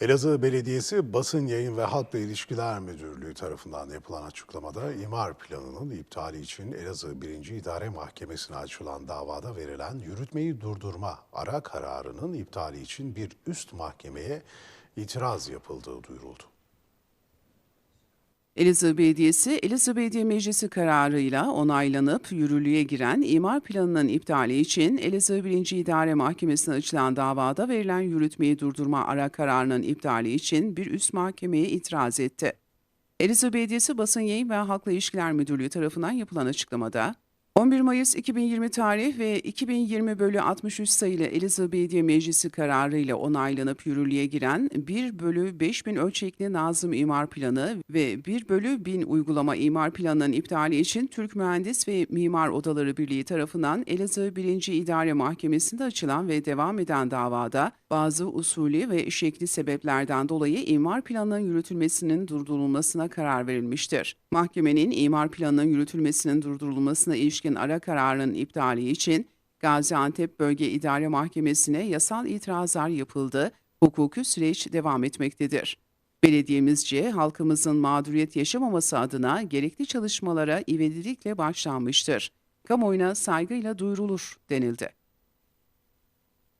Elazığ Belediyesi Basın Yayın ve Halkla İlişkiler Müdürlüğü tarafından yapılan açıklamada imar planının iptali için Elazığ 1. İdare Mahkemesi'ne açılan davada verilen yürütmeyi durdurma ara kararının iptali için bir üst mahkemeye itiraz yapıldığı duyuruldu. Elazığ Belediyesi, Meclisi kararıyla onaylanıp yürürlüğe giren imar planının iptali için Elazığ 1. İdare Mahkemesi'ne açılan davada verilen yürütmeyi durdurma ara kararının iptali için bir üst mahkemeye itiraz etti. Elazığ Basın Yayın ve Halkla İlişkiler Müdürlüğü tarafından yapılan açıklamada, 11 Mayıs 2020 tarih ve 2020 bölü 63 sayılı Elazığ Meclisi kararıyla onaylanıp yürürlüğe giren 1 bölü 5000 ölçekli Nazım İmar Planı ve 1 bölü 1000 uygulama imar planının iptali için Türk Mühendis ve Mimar Odaları Birliği tarafından Elazığ 1. İdare Mahkemesi'nde açılan ve devam eden davada bazı usulü ve şekli sebeplerden dolayı imar planının yürütülmesinin durdurulmasına karar verilmiştir. Mahkemenin imar planının yürütülmesinin durdurulmasına ilişkin ara kararının iptali için Gaziantep Bölge İdare Mahkemesi'ne yasal itirazlar yapıldı, hukuki süreç devam etmektedir. Belediyemizce halkımızın mağduriyet yaşamaması adına gerekli çalışmalara ivedilikle başlanmıştır. Kamuoyuna saygıyla duyurulur denildi.